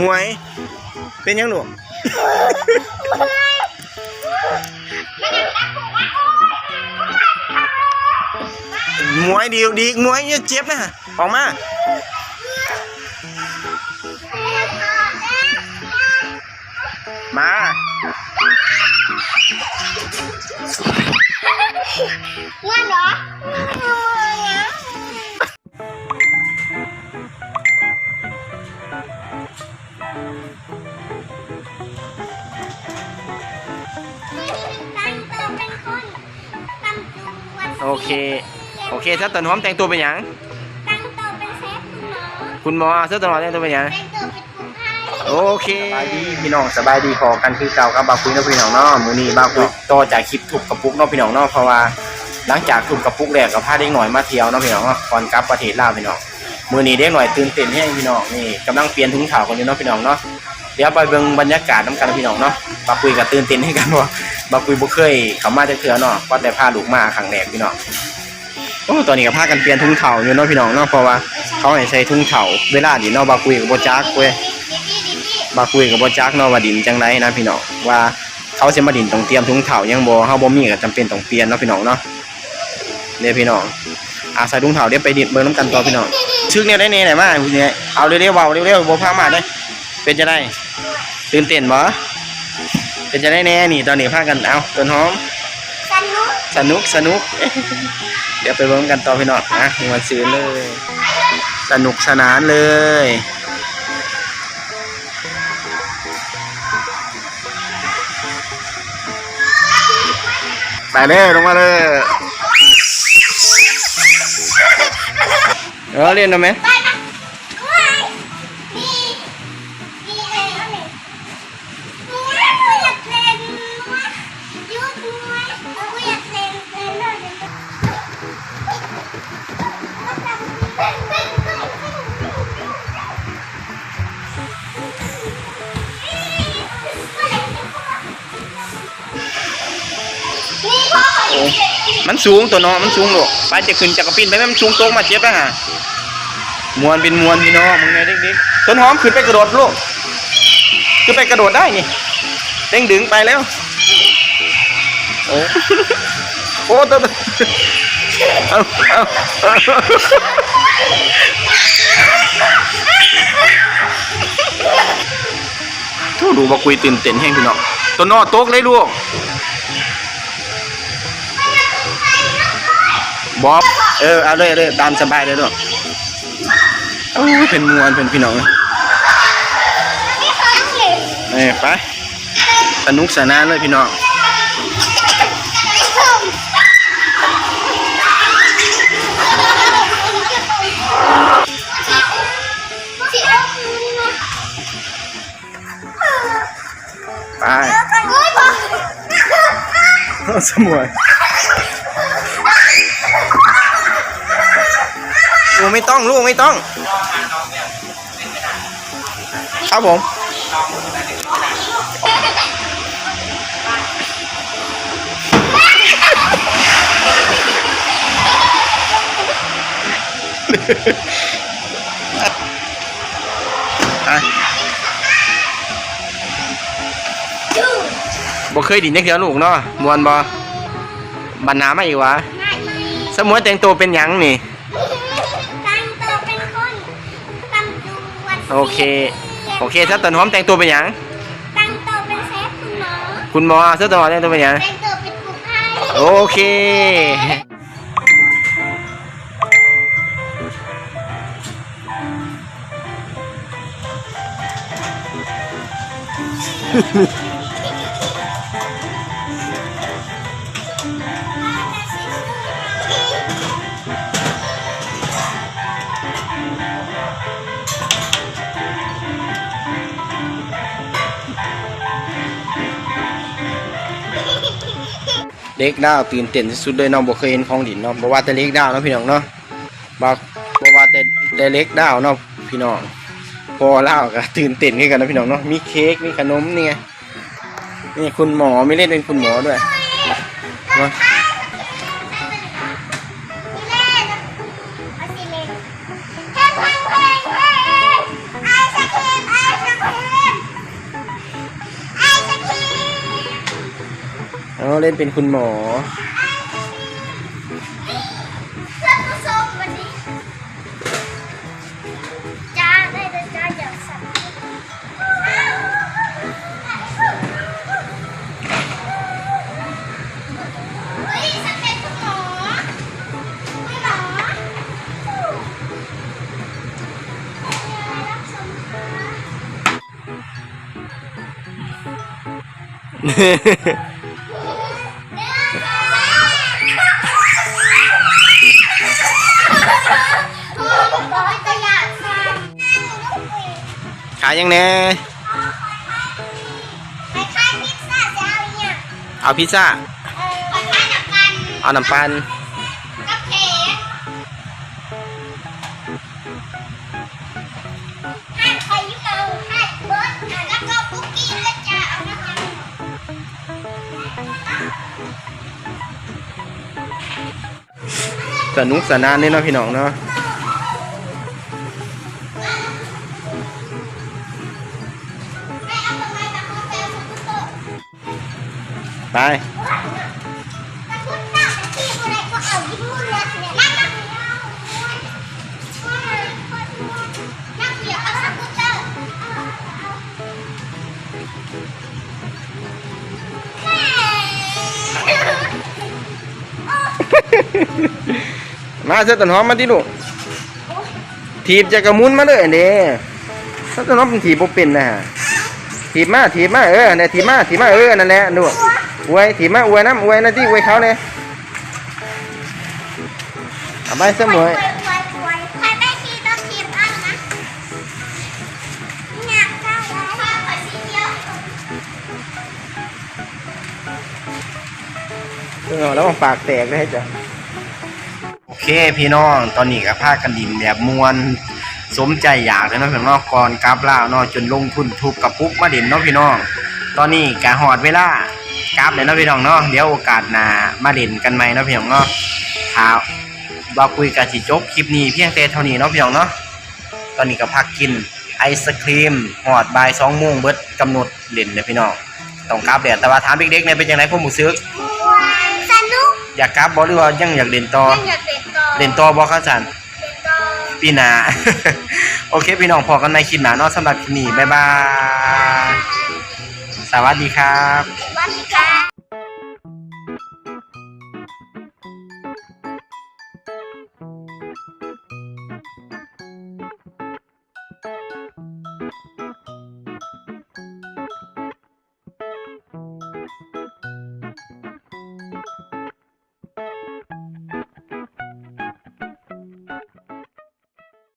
มวย เป็นยังหลูกมวยดีดีมวยอย่าเจ็บนะออกมามาเงินเหรอ เค โอเคถ้าต้นหอมแต่งตัวเป็นหยังตั้งตัวเป็นเซฟคุณหมอคุณหมอเสื้อต้นหอมแต่งตัวเป็นหยังแต่งตัวเป็นคุณไข้โอเค สบายดีพี่น้องสบายดีพอกันคือเก่ากับบาคุยเนาะพี่น้องเนาะมื้อนี้บาคุยต่อจากคลิปถูกกระปุกเนาะพี่น้องเนาะเพราะว่า หลังจากถูกกระปุกแรกกับพาเด็กหน่อยมาเที่ยวเนาะพี่น้องเนาะก่อนกลับประเทศลาวพี่น้องมื้อนี้เด็กหน่อยตื่นเต้นแฮงพี่น้องนี่กำลังเปลี่ยนถุงเท้ากันอยู่เนาะพี่น้องเนาะเดี๋ยวไปเบิ่งบรรยากาศนํกันนะพี่น้องเนาะบาคุยก็ตื่นเต้นให้กันว่า บาคุยบ่เคยเขามาจักเทื่อเนาะก็ได้พาลูกมาครั้งแรกพี่น้องโอ้ตอนนี้ก็พากันเปลี่ยนถุงเท้าอยู่เนาะพี่น้องเนาะเพราะว่าเขาให้ใช้ถุงเท้าเวลานี่เนาะบาคุยก็บ่จักเว้ยดิพี่ดิพี่มาคุยกับบจักเนาะว่าดินจังไรนะพี่น้องว่าเขาจะมาดินต้องเตรียมถุงเท้ายังบ่เฮาบ่มีก็จำเป็นต้องเปลี่ยนเนาะพี่น้องเนาะเด้พี่น้องอาใส่ถุงเท้าเดี๋ยวไปดินเบิ่งน้ำกันต่อพี่น้องชึกเนี่ยได้แน่ไหนมาเนี่ยเอาเร็วๆเว้าเร็วๆบ่พามาได้เป็นจะได้ตื่นเต้นบ่ เป็นจะได้แน่นี่ตอนนี้พากันเอาต้นหอม สนุกสนุกสนุก เดี๋ยวไปเบิ่งกันต่อพี่น้องนะมาซื้อเลย สนุกสนานเลยไปเลยลงมาเลยเออเรียนได้ไหม มันสูงตัวเนาะมันสูงหรอกไปจะขึ้นจากกระปินไปมมันสูงโต๊ะมาเจ็บไปฮะมวนเป็นมวนพี่น้องมึงไงเด็กๆต้นหอมขึ้นไปกระโดดลูกขึ้นไปกระโดดได้นี่เด้งดึงไปแล้วโอ้โอ้ตัวเอาเอาเอาทูดูมาคุยตื่นเต้นแห้งพี่น้องตัวนอโต๊ะเลยลูก บอบเออเอาเลยเอาเลยตามสบายเลยลูกโอ้ยเป็นมวนเป็นพี่น้องนี่เขาต้องเล่นเอ้ยไปสนุกสนานเลยพี่น้องไปสมวย ลูกไม่ต้องลูกไม่ต้องครับผมอะบ่เคยดินจักเดียวลูกเนาะมวนบ่บันนามาอีกวะสมวยแต่งตัวเป็นหยังนี่ ตั้งตัวเป็นคนตำรวจ โอเค โอเคถ้าต้นหอมแต่งตัวเป็นหยังตั้งตัวเป็นเซฟคุณหมอคุณหมอเสื้อต้นหอมแต่งตัวเป็นหยังแต่งตัวเป็นผู้ไข้โอเค เล็กดาวตื่นเต้นที่สุดเลยเน้องบ่เคยเห็นของดินเนาะบ่ว่าแต่เล็กดาวเนาะพี่น้องเนาะบ่บ่ว่าแต่แต่เล็กดาวเนาะพี่น้องพอเล่าก็ตื่นเต้นขึ้นกันนะพี่น้องเนาะมีเค้กมีขนมนี่ไงนี่คุณหมอไม่เล่นเป็นคุณหมอด้วยเนาะ นเป็นคุณหมอเพื่อนผู้ชมวันนี้จ้าได้เลยจ้าอย่างสั่นเฮ้ยฉันเป็นคุณหมอ ขายยังแน่ไปค่ายพิซซ่าจะเอาเนี่ยเอาพิซซ่าเออไปค่ายน้ำกันเอาน้ำปันกับเค้กให้ใครยุ่งเอาให้เบิร์ดอะแล้วก็คุกกี้ด้วยจ้าเอานะคะสนุกสนานนี่เนาะพี่น้องเนาะ ไปไรก็เอายิ้มมุนเลยเนี่ยนั่งนั่งนั่งเปียกเอาเตอร์แม่มาเสื้อต้นหอมมาที่ลูกถีบจะกระมุนมาเลยเด้เสื้อต้นหอมมันถีบบ่เป็นนะฮะถีบมาถีบมาเออเนี่ยถีบมาถีบมาเออนั่นแหละดู อวยถีมาอวยน้ำอวยนะที่อวยเขาเนี่ยเอาไปเสมอไใครได้ทีต้องทีมอันนะอยากได้ข้าขอชิ้นเดียวเออแล้วมันปากแตกได้จ้ะโอเคพี่น้องตอนนี้ก็พากันดินแบบมวนสมใจอยากเลยนะพี่น้องก่อนกลับล่าเนาะจนลงทุนทุบกับปุ๊กมาเด่นเนาะพี่น้อง ตอนนี้กะหอดเวลา กลับเลยเนาะพี่น้องเนาะเดี๋ยวโอกาสหน้ามาเด่นกันใหม่เนาะพี่น้องเนาะถ้าว่าคุยกันสิจบคลิปนี้เพียงแต่เท่านี้เนาะพี่น้องเนาะตอนนี้ก็พักกินไอศครีมหอดบ่ายสองโมงเบิดกำหนดเล่นเลยพี่น้องต้องกลับแดดแต่ว่าถามเด็กๆเนี่ยเป็นยังไงพวกหมูซึกสนุกอยากกลับบ่หรือว่ายังอยากเล่นต่อยังอยากเด็ดต่อเล่นต่อบ่ครับสันเด็ดต่อปีหน้าโอเคพี่น้องพอกันในคลิปหน้าเนาะสำหรับคลิปนี้บ๊ายบาย สวัสดีครับ สวัสดีค่ะ